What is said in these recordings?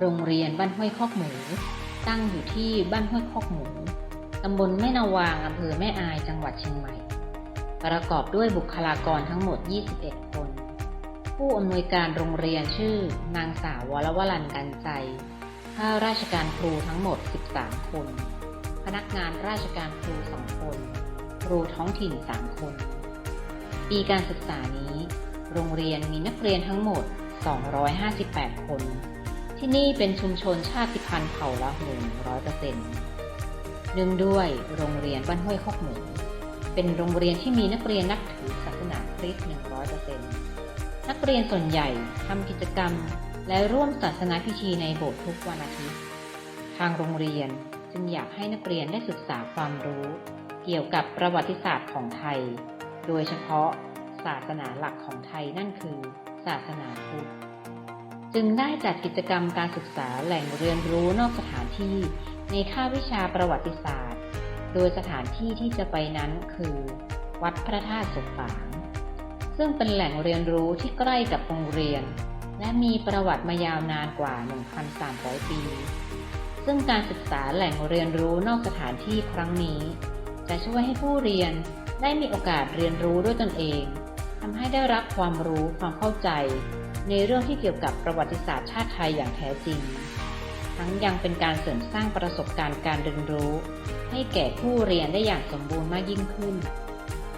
โรงเรียนบ้านห้วยคอกหมู ตั้งอยู่ที่บ้านห้วยคอกหมู ตำบลแม่นาวางอำเภอแม่อายจังหวัดเชียงใหม่ ประกอบด้วยบุคลากรทั้งหมด 21 คน ผู้อำนวยการโรงเรียนชื่อ นางสาววรวรันกันใจ ข้าราชการครูทั้งหมด 13 คน พนักงานราชการครู 2 คน ครูท้องถิ่น 3 คน ปีการศึกษานี้ โรงเรียนมีนักเรียนทั้งหมด 258 คน ที่นี่เป็นชุมชนชาติพันธุ์เผ่าละหูร้อยเปอร์เซ็นต์เนื่องด้วยโรงเรียนบ้านห้วยคอกหมูเป็นโรงเรียนที่มีนักเรียนนับถือศาสนาคริสต์100เปอร์เซ็นต์นักเรียนส่วนใหญ่ทำกิจกรรม และร่วมศาสนาพิธีในโบสถ์ทุกวันอาทิตย์ ทางโรงเรียนจึงอยากให้นักเรียนได้ศึกษาความรู้ เกี่ยวกับประวัติศาสตร์ของไทย โดยเฉพาะศาสนาหลักของไทยนั่นคือ ศาสนาพุทธ จึงได้จัดกิจกรรมการศึกษาแหล่งเรียนรู้นอกสถานที่ ในค่าบวิชาประวัติศาสตร์ โดยสถานที่ที่จะไปนั้นคือ วัดพระธาตุสุฝาง ซึ่งเป็นแหล่งเรียนรู้ที่ใกล้กับโรงเรียน และมีประวัติมายาวนานกว่า 1,300 ปี ซึ่งการศึกษาแหล่งเรียนรู้นอกสถานที่ครั้งนี้ จะช่วยให้ผู้เรียนได้มีโอกาสเรียนรู้ด้วยตนเองทำให้ได้รับความรู้ความเข้าใจ ในเรื่องที่เกี่ยวกับประวัติศาสตร์ชาติไทยอย่างแท้จริง ทั้งยังเป็นการเสริมสร้างประสบการณ์การเรียนรู้ ให้แก่ผู้เรียนได้อย่างสมบูรณ์มากยิ่งขึ้น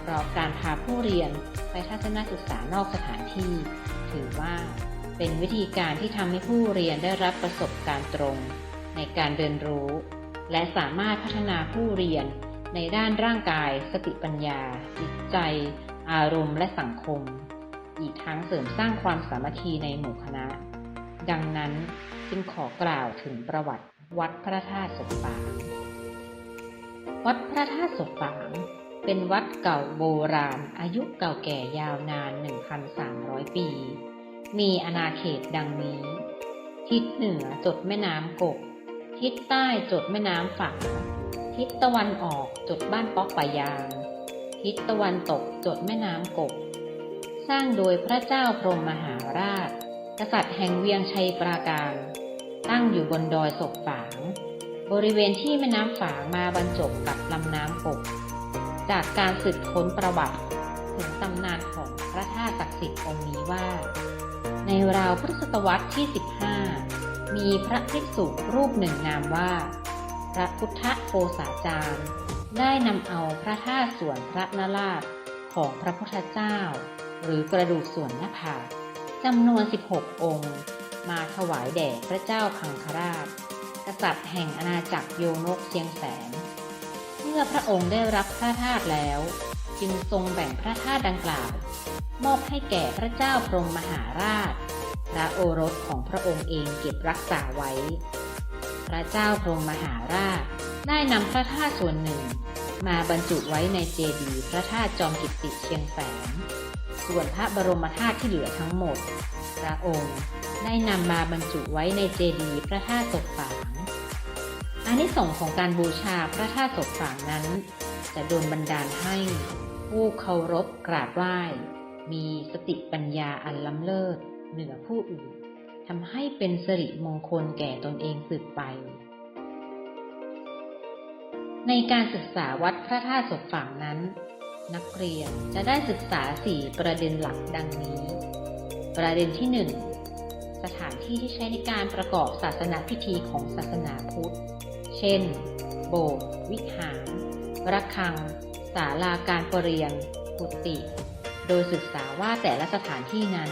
เพราะการพาผู้เรียนไปทัศนศึกษานอกสถานที่ ถือว่าเป็นวิธีการที่ทำให้ผู้เรียนได้รับประสบการณ์ตรง ในการเรียนรู้ และสามารถพัฒนาผู้เรียนในด้านร่างกาย สติปัญญา จิตใจ อารมณ์ และสังคม อีกทั้งเสริมสร้างความสามัคคีในหมู่คณะ ดังนั้นจึงขอกล่าวถึงประวัติวัดพระธาตุศพฝางวัดพระธาตุศพฝางเป็นวัดเก่าโบราณอายุเก่าแก่ยาวนาน 1,300 ปี มีอาณาเขตดังนี้ ทิศเหนือจดแม่น้ำกก ทิศใต้จดแม่น้ำฝางทิศตะวันออกจดบ้านป๊อกปะยาง ทิศตะวันตกจดแม่น้ำกก สร้างโดยพระเจ้าพรหมมหาราช กษัตริย์แห่งเวียงชัยปราการ ตั้งอยู่บนดอยศกฝาง บริเวณที่แม่น้ำฝางมาบรรจบกับลำน้ำกกจากการสืบค้นประวัติถึงตำนานของพระธาตุศักดิ์สิทธิ์องค์นี้ว่า ในราวพุทธศตวรรษที่ 15 มีพระภิกษุรูปหนึ่งนามว่า พระพุทธโคสาจารย์ ได้นำเอาพระธาตุส่วนพระนราชของพระพุทธเจ้า หรือกระดูกส่วนหน้าผากจำนวน 16 องค์ มาถวายแด่พระเจ้าพังคราช กษัตริย์แห่งอาณาจักรโยนกเชียงแสน เมื่อพระองค์ได้รับพระธาตุแล้ว จึงทรงแบ่งพระธาตุดังกล่าว มอบให้แก่พระเจ้าพรหมมหาราช พระโอรสของพระองค์เองเก็บรักษาไว้ พระเจ้าพรหมมหาราชได้นำพระธาตุส่วนหนึ่ง มาบรรจุไว้ในเจดีย์พระธาตุจอมกิตติเชียงแสน ส่วนพระบรมธาตุที่เหลือทั้งหมด พระองค์ได้นำมาบรรจุไว้ในเจดีย์พระธาตุศกฝางอานิสงส์ของการบูชาพระธาตุศกฝางนั้น จะโดนบันดาลให้ผู้เคารพกราบไหว้ มีสติปัญญาอันล้ำเลิศเหนือผู้อื่นทำให้เป็นสิริมงคลแก่ตนเองสืบไป ในการศึกษาวัดพระธาตุศกฝางนั้น นักเรียนจะได้ศึกษา 4 ประเด็นหลักดังนี้ ประเด็นที่ 1 สถานที่ที่ใช้ในการประกอบศาสนาพิธีของศาสนาพุทธ เช่น โบสถ์ วิหาร ระฆัง ศาลาการประเรียนกุฏิโดยศึกษาว่าแต่ละสถานที่นั้น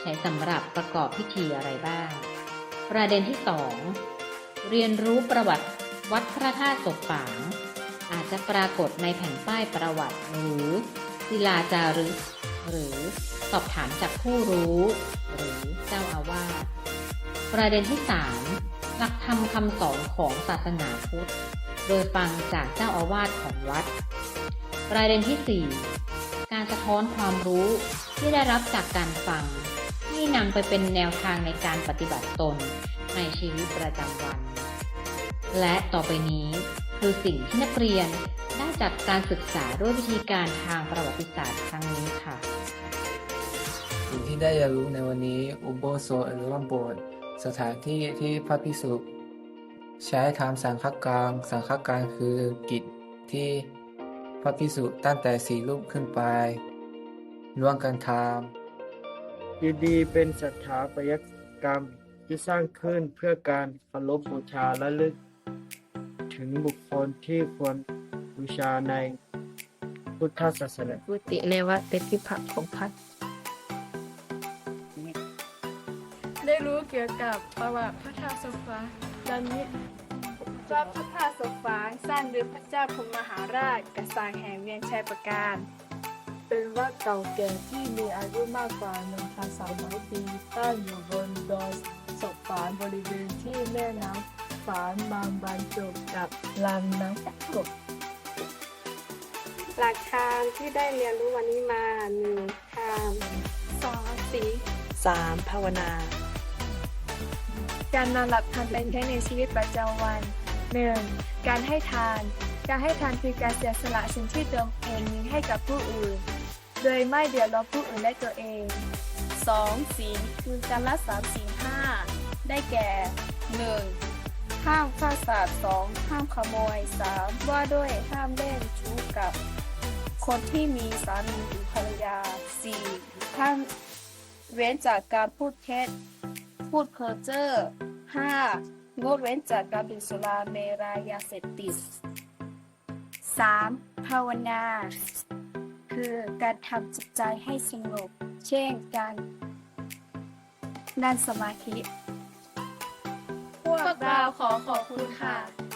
ใช้สำหรับประกอบพิธีอะไรบ้าง ประเด็นที่ 2 เรียนรู้ประวัติวัดพระธาตุศกฝาง อาจจะปรากฏในแผ่นป้ายประวัติหรือศิลาจารึก หรือสอบถามจากผู้รู้ หรือเจ้าอาวาสประเด็นที่ 3 หลักธรรมคำสอนของศาสนาพุทธ โดยฟังจากเจ้าอาวาสของวัด ประเด็นที่ 4 การสะท้อนความรู้ที่ได้รับจากการฟัง ให้นำไปเป็นแนวทางในการปฏิบัติตนในชีวิตประจำวัน และต่อไปนี้ คือสิ่งที่นักเรียนได้จากการศึกษาด้วยวิธีการทางประวัติศาสตร์ครั้งนี้ค่ะ สิ่งที่ได้เรียนรู้ในวันนี้อุโบสถหรือว่าโบสถ์สถานที่ที่พระภิกษุใช้ทำสังฆกรรมสังฆกรรมคือกิจที่พระภิกษุตั้งแต่สี่รูปขึ้นไปร่วมกันทำยินดีเป็นสถาปัตยกรรมที่สร้างขึ้นเพื่อการเคารพบูชาและลึก ถึงบุคคลที่ควรบูชาในพุทธศาสนากุฏิในวัดเป็นที่พักของพระได้รู้เกี่ยวกับประวัติพระธาตุโซฟาดังนี้ว่าพระธาตุโซฟาสร้างโดยพระเจ้าพรหมมหาราชกษัตริย์แห่งเวียงชัยประการ เป็นวัดเก่าแก่ที่มีอายุมากกว่า 1,300 ปีตั้งอยู่บนดอยศพฝานบริเวณที่แม่น้ำ ฝานบางบรรจบกับลำน้ำกบหลักทานที่ได้เรียนรู้วันนี้มาหนึ่งทานสองสี 3. ภาวนา การนำหลักธรรมไปใช้ในชีวิตประจำวัน 1. การให้ทาน การให้ทานคือการเสียสละสิ่งที่ตนเองมีให้กับผู้อื่น โดยไม่เดือดร้อนผู้อื่นและตัวเอง 2. ศีลคือการรักษาศีลห้าได้แก่ 1. ห้ามฆ่าสัตว์ 2. ห้ามขโมย 3. ว่าด้วยห้ามเล่นชู้กับ คนที่มีสามีหรือภรรยา 4. ห้ามเว้นจากการพูดเท็จพูดเพ้อเจ้อ 5. งดเว้นจากการดื่มสุราเมรายาเสพติด 3. ภาวนา คือการทำจิตใจให้สงบ เช่นการนั่งสมาธิ วกเราขอขอบคุณค่ะ